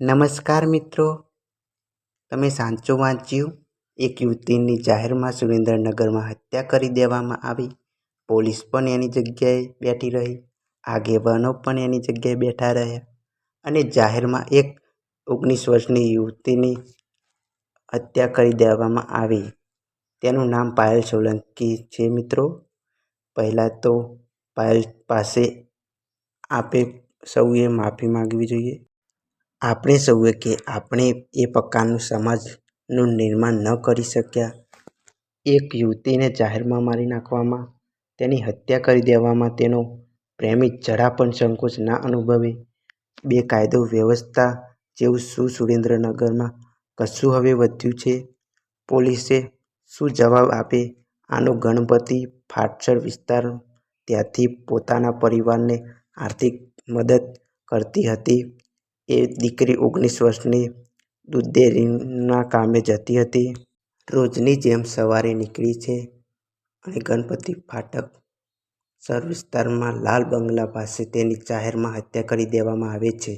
નમસ્કાર મિત્રો. તમે સાંચો વાંચ્યું? એક યુવતીની જાહેરમાં સુરેન્દ્રનગરમાં હત્યા કરી દેવામાં આવી. પોલીસ પણ એની જગ્યાએ બેઠી રહી. આગેવાનો પણ એની જગ્યાએ બેઠા રહ્યા. અને જાહેરમાં એક ઓગણીસ વર્ષની યુવતીની હત્યા કરી દેવામાં આવી. તેનું નામ પાયલ સોલંકી છે મિત્રો. પહેલાં તો પાયલ પાસે આપે સૌએ માફી માગવી જોઈએ. આપણે સૌએ કે આપણે એ પ્રકારનું સમાજનું નિર્માણ ન કરી શક્યા. એક યુવતીને જાહેરમાં મારી નાખવામાં, તેની હત્યા કરી દેવામાં તેનો પ્રેમી જરા પણ સંકોચ ના અનુભવે. બે કાયદો વ્યવસ્થા જેવું શું સુરેન્દ્રનગરમાં કશું હવે વધ્યું છે? પોલીસે શું જવાબ આપે? આનો ગણપતિ ફાટસર વિસ્તાર ત્યાંથી પોતાના પરિવારને આર્થિક મદદ કરતી હતી. એ દીકરી ઓગણીસ વર્ષની દૂધડેરીના કામે જતી હતી. રોજની જેમ સવારે નીકળી છે અને ગણપતિ ફાટક સર વિસ્તારમાં લાલ બંગલા પાસે તેની જાહેરમાં હત્યા કરી દેવામાં આવે છે.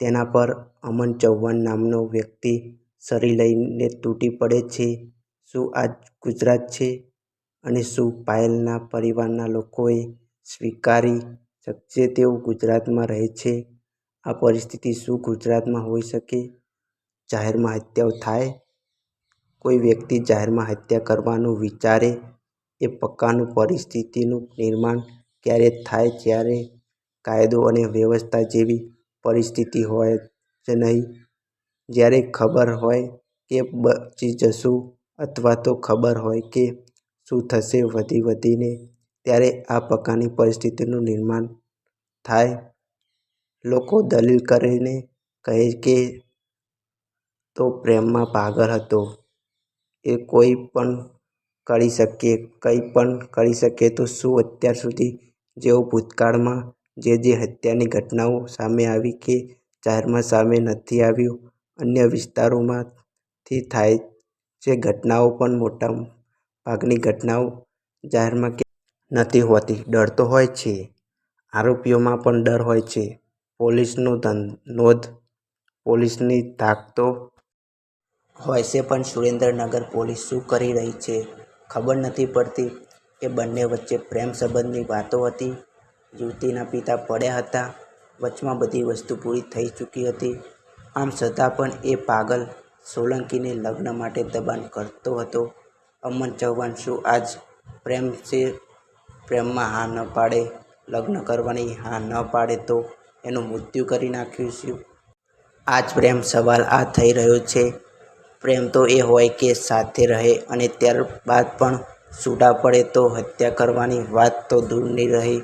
તેના પર અમન ચૌહાણ નામનો વ્યક્તિ સરી લઈને તૂટી પડે છે. શું આ ગુજરાત છે? અને શું પાયલના પરિવારના લોકોએ સ્વીકારી શકશે તેઓ ગુજરાતમાં રહે છે? આ પરિસ્થિતિ શું ગુજરાતમાં હોઈ શકે? જાહેરમાં હત્યાઓ થાય? કોઈ વ્યક્તિ જાહેરમાં હત્યા કરવાનું વિચારે? એ પ્રકારનું પરિસ્થિતિનું નિર્માણ ક્યારે થાય? જ્યારે કાયદો અને વ્યવસ્થા જેવી પરિસ્થિતિ હોય જ નહીં. જ્યારે ખબર હોય કે બચી જશું અથવા તો ખબર હોય કે શું થશે વધી વધીને, ત્યારે આ પ્રકારની પરિસ્થિતિનું નિર્માણ થાય. લોકો દલીલ કરીને કહે કે તો પ્રેમમાં પાગલ હતો. એ કોઈ પણ કરી શકે, કંઈ પણ કરી શકે તો શું અત્યાર સુધી જેઓ ભૂતકાળમાં જે જે હત્યાની ઘટનાઓ સામે આવી કે જાહેરમાં સામે નથી આવ્યું, અન્ય વિસ્તારોમાંથી થાય છે ઘટનાઓ પણ મોટા ભાગની ઘટનાઓ જાહેરમાં નથી હોતી. ડર તો હોય છે. આરોપીઓમાં પણ ડર હોય છે. પોલીસનો નોંધ, પોલીસની ધાક તો હોય છે પણ સુરેન્દ્રનગર પોલીસ શું કરી રહી છે? ખબર નથી પડતી. એ બંને વચ્ચે પ્રેમ સંબંધની વાતો હતી. યુવતીના પિતા પડ્યા હતા. વચમાં બધી વસ્તુ પૂરી થઈ ચૂકી હતી. આમ છતાં પણ એ પાગલ સોલંકીને લગ્ન માટે દબાણ કરતો હતો. અમન ચૌહાણ શું આજ પ્રેમ છે? પ્રેમમાં હા ન પાડે, લગ્ન કરવાની હા ન પાડે તો એનું મૃત્યુ કરી નાખ્યું છે. આ જ પ્રેમ સવાલ આ થઈ રહ્યો છે. પ્રેમ તો એ હોય કે સાથે રહે અને ત્યારબાદ પણ છૂટા પડે તો હત્યા કરવાની વાત તો દૂરની રહી.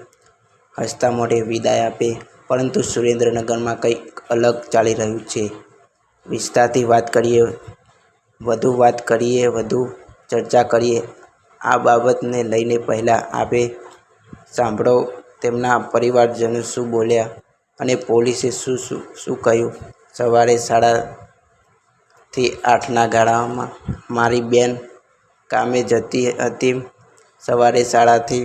હસતા મોઢે વિદાય આપે, પરંતુ સુરેન્દ્રનગરમાં કંઈક અલગ ચાલી રહ્યું છે. વિસ્તારથી વાત કરીએ, વધુ વાત કરીએ, વધુ ચર્ચા કરીએ. આ બાબતને લઈને પહેલાં આપે સાંભળો તેમના પરિવારજનો શું બોલ્યા. અને પોલીસે શું શું શું કહ્યું? સવારે સાડાથી આઠના ગાળામાં મારી બેન કામે જતી હતી. સવારે સાડાથી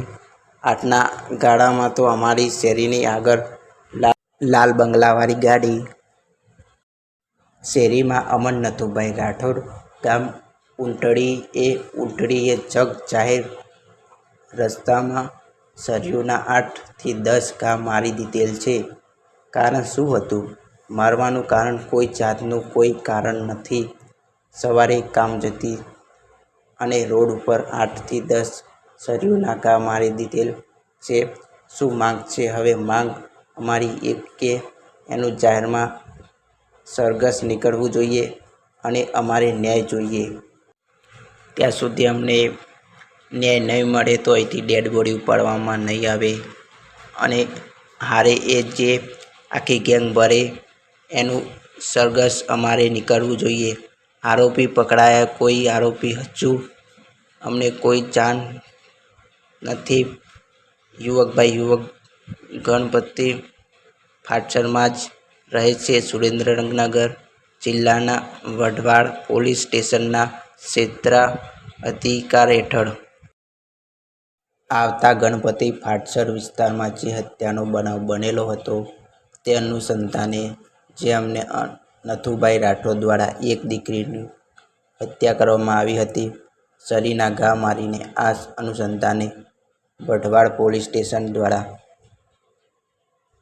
આઠના ગાળામાં તો અમારી શેરીની આગળ લાલ બંગલાવાળી ગાડી. શેરીમાં અમન નથુભાઈ રાઠોડ ગામ ઊંટડી એ ઊંટડીએ જગ જાહેર રસ્તામાં સરિયુના આઠથી દસ ઘા મારી દીધેલ છે. કારણ શું હતું? મારવાનું કારણ કોઈ જાતનું કોઈ કારણ નથી. સવારે કામ જતી અને રોડ ઉપર આઠથી દસ સરિયુના નાકા મારી દીધેલ છે. શું માંગ છે? હવે માંગ અમારી એક કે એનું જાહેરમાં સરઘસ નીકળવું જોઈએ અને અમારે ન્યાય જોઈએ. ત્યાં સુધી અમને ન્યાય નહીં મળે તો અહીંથી ડેડ બોડી ઉપાડવામાં નહીં આવે. અને હારે એ જે આખી ગેંગ ભરે. એનું સરઘસ અમારે નીકળવું જોઈએ. આરોપી પકડાયા, કોઈ આરોપી હજુ અમને કોઈ જાણ નથી. યુવકભાઈ યુવક ગણપતિ ફાટસરમાં જ રહે છે સુરેન્દ્રનગર જિલ્લાના વઢવાડ પોલીસ સ્ટેશનના ક્ષેત્ર અધિકાર હેઠળ. આવતા ગણપતિ ફાટસર વિસ્તારમાં જે હત્યાનો બનાવ બનેલો હતો તે અનુસંધાને જેમને નથુભાઈ રાઠોડ દ્વારા એક દીકરીની હત્યા કરવામાં આવી હતી. સરીના ઘા મારીને આ અનુસંધાને વઢવાડ પોલીસ સ્ટેશન દ્વારા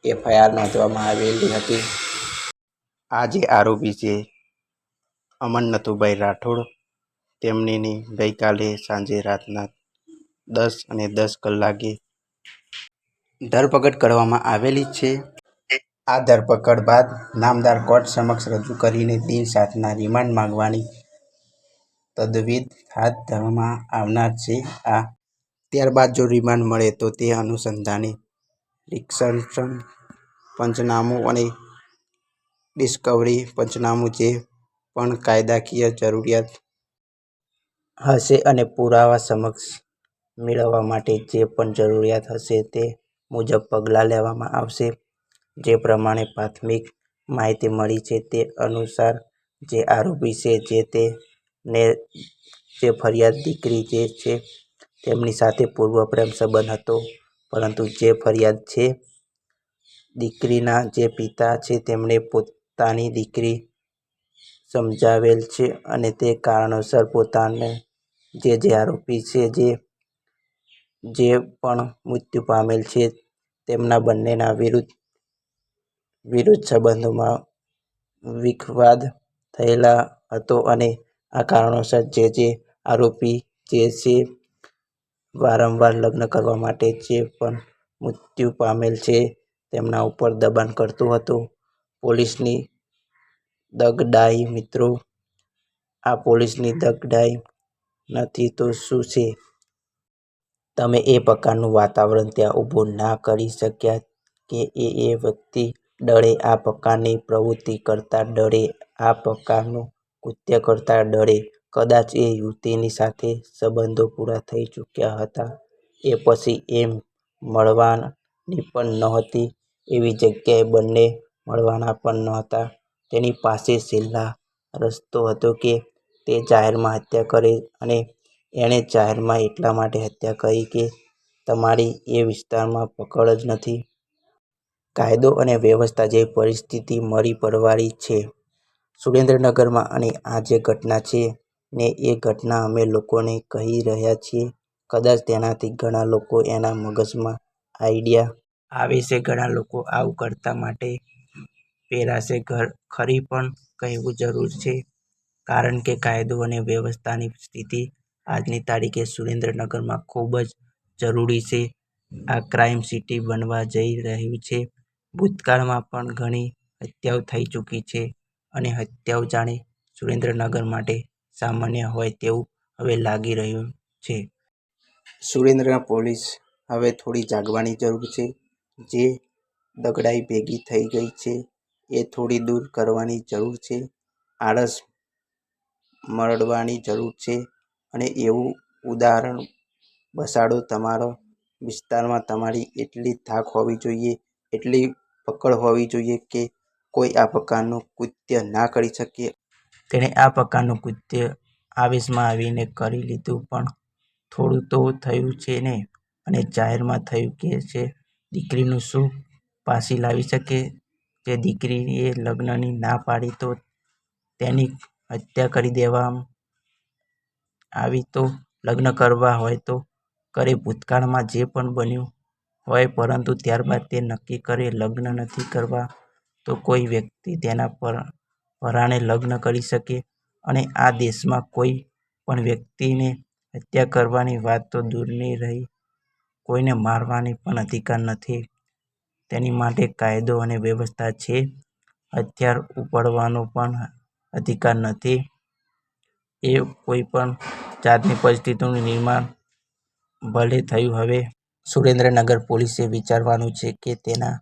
એફઆઈઆર નોંધવામાં આવેલી હતી. આ જે આરોપી છે અમન નથુભાઈ રાઠોડ. તેમની ગઈકાલે સાંજે રાતના દસ અને દસ કલાકે ધરપકડ કરવામાં આવેલી છે. આ ધરપકડ બાદ નામદાર કોર્ટ સમક્ષ રજૂ કરીને દિન સાતના રિમાન્ડ માંગવાની તજવીજ હાથ ધરવામાં આવનાર છે. આ ત્યારબાદ જો રિમાન્ડ મળે તો તે અનુસંધાને રિકન્સ્ટ્રક્શન પંચનામું અને ડિસ્કવરી પંચનામું જે પણ કાયદાકીય જરૂરિયાત હશે અને પુરાવા સમક્ષ મેળવવા માટે જે પણ જરૂરિયાત હશે તે મુજબ પગલાં લેવામાં આવશે. જે પ્રમાણે પ્રાથમિક માહિતી મળી છે તે અનુસાર જે આરોપી છે જે તે ને જે ફરિયાદ દીકરી જે છે તેમની સાથે પૂર્વ પ્રેમ સંબંધ હતો. પરંતુ જે ફરિયાદ છે દીકરીના જે પિતા છે તેમણે પોતાની દીકરી સમજાવેલ છે અને તે કારણોસર પોતાને જે જે આરોપી છે જે જે પણ મૃત્યુ પામેલ છે તેમના બંનેના વિરુદ્ધ વિરુદ્ધ સંબંધોમાં વિખવાદ થયેલા હતો અને આ કારણોસર જે જે આરોપી જે છે વારંવાર લગ્ન કરવા માટે જે પણ મૃત્યુ પામેલ છે તેમના ઉપર દબાણ કરતું હતું. પોલીસની દગડાઈ મિત્રો, આ પોલીસની દગડાઈ નથી તો શું છે? તમે એ પ્રકારનું વાતાવરણ ત્યાં ઊભું ના કરી શક્યા કે એ એ વ્યક્તિ ડરે આ પ્રકારની પ્રવૃત્તિ કરતા ડરે આ પ્રકારનું કૃત્ય કરતા ડરે કદાચ એ યુવતીની સાથે સંબંધો પૂરા થઈ ચૂક્યા હતા. એ પછી એમ મળવાની પણ નહોતી. એવી જગ્યાએ બંને મળવાના પણ નહોતા. તેની પાસે છેલ્લા રસ્તો હતો કે તે જાહેરમાં હત્યા કરે અને એણે જાહેરમાં એટલા માટે હત્યા કરી કે તમારી એ વિસ્તારમાં પકડ જ નથી. કાયદો અને વ્યવસ્થા જેવી પરિસ્થિતિ મરી પડવાળી છે. સુરેન્દ્રનગરમાં અને આ જે ઘટના છે ને એ ઘટના અમે લોકોને કહી રહ્યા છીએ. કદાચ તેનાથી ઘણા લોકો એના મગજમાં આઈડિયા આવે છે. ઘણા લોકો આવું કરતા માટે પેરાશે ખરી પણ કહેવું જરૂર છે. કારણ કે કાયદો અને વ્યવસ્થાની સ્થિતિ આજની તારીખે સુરેન્દ્રનગરમાં ખૂબ જ જરૂરી છે. આ ક્રાઇમ સિટી બનવા જઈ રહ્યું છે. ભૂતકાળમાં પણ ઘણી હત્યાઓ થઈ ચૂકી છે અને હત્યાઓ જાણે સુરેન્દ્રનગર માટે સામાન્ય હોય તેવું હવે લાગી રહ્યું છે. સુરેન્દ્ર પોલીસ હવે થોડી જાગવાની જરૂર છે. જે દગડાઈ ભેગી થઈ ગઈ છે એ થોડી દૂર કરવાની જરૂર છે. આળસ મરડવાની જરૂર છે અને એવું ઉદાહરણ બસાડો તમારો વિસ્તારમાં તમારી એટલી થાક હોવી જોઈએ, એટલી પકડ હોવી જોઈએ કે કોઈ આ પ્રકારનું કૃત્ય ના કરી શકે. તેણે આ પ્રકારનું કૃત્ય આવેશમાં આવીને કરી લીધું, પણ થોડું તો થયું છે ને? અને જાહેરમાં થયું કે છે, દીકરીનું શું પાછી લાવી શકે? જે દીકરીએ લગ્નની ના પાડી તો તેની હત્યા કરી દેવામાં આવી તો? લગ્ન કરવા હોય તો? કરે ભૂતકાળમાં જે પણ બન્યું હોય, પરંતુ ત્યારબાદ તે નક્કી કરે લગ્ન નથી કરવા, તો કોઈ વ્યક્તિ તેના પર, પરાણે લગ્ન કરી શકે. અને આ દેશમાં કોઈ પણ વ્યક્તિને હત્યા કરવાની વાત તો દૂરની રહી, કોઈને મારવાની પણ અધિકાર નથી. તેની માટે કાયદો અને વ્યવસ્થા છે. હથિયાર ઉપાડવાનો પણ અધિકાર નથી. એ કોઈ પણ જાતની પરિસ્થિતિનું નિર્માણ ભલે થયું હવે સુરેન્દ્રનગર પોલીસે વિચારવાનું છે કે તેના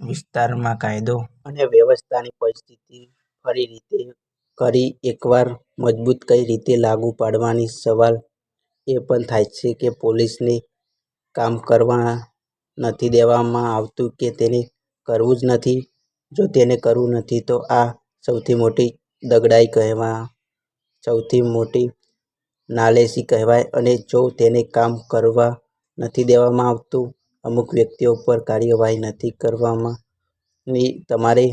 વિસ્તારમાં કાયદો અને વ્યવસ્થાની પરિસ્થિતિ ફરી રીતે ફરી એકવાર મજબૂત કઈ રીતે લાગુ પાડવાની સવાલ એ પણ થાય છે કે પોલીસને કામ કરવા નથી દેવામાં આવતું કે તેને કરવું જ નથી. જો તેને કરવું નથી તો આ સૌથી મોટી દગડાઈ કહેવા, સૌથી મોટી નાલેસી કહેવાય અને જો તેને કામ કરવા નથી દેવામાં આવતું. અમુક વ્યક્તિઓ પર કાર્યવાહી નથી કરવામાં ની, તમારે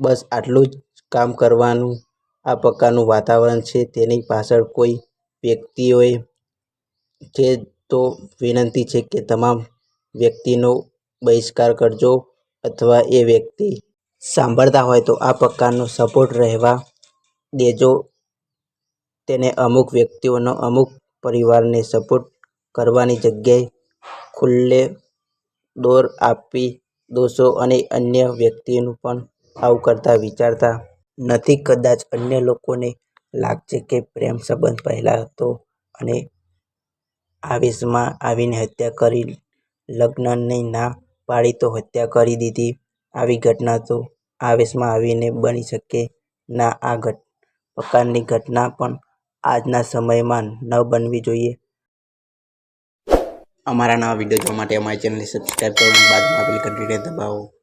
બસ આટલું જ કામ કરવાનું. આ પ્રકારનું વાતાવરણ છે. તેની પાછળ કોઈ વ્યક્તિઓએ છે તો વિનંતી છે કે તમામ વ્યક્તિનો બહિષ્કાર કરજો અથવા એ વ્યક્તિ સાંભળતા હોય તો આ પ્રકારનો સપોર્ટ રહેવા દેજો. તેને અમુક વ્યક્તિઓનો અમુક પરિવારને સપોર્ટ કરવાની જગ્યાએ ખુલ્લે દોર આપી દોષો અને અન્ય વ્યક્તિનું પણ આવું કરતા વિચારતા નથી. કદાચ અન્ય લોકોને લાગશે કે પ્રેમ સંબંધ પહેલા હતો અને આવેશમાં આવીને હત્યા કરી લગ્નની ના પાડી તો હત્યા કરી દીધી. આવી ઘટના તો આવેશમાં આવીને બની શકે. ના, આ પ્રકારની ઘટના પણ આજના સમયમાં ન બનવી જોઈએ. અમારા નવા વીડિયો જોવા માટે અમારી ચેનલને સબસ્ક્રાઈબ કરો અને બાજુમાં આપેલી ઘંટીને દબાવો.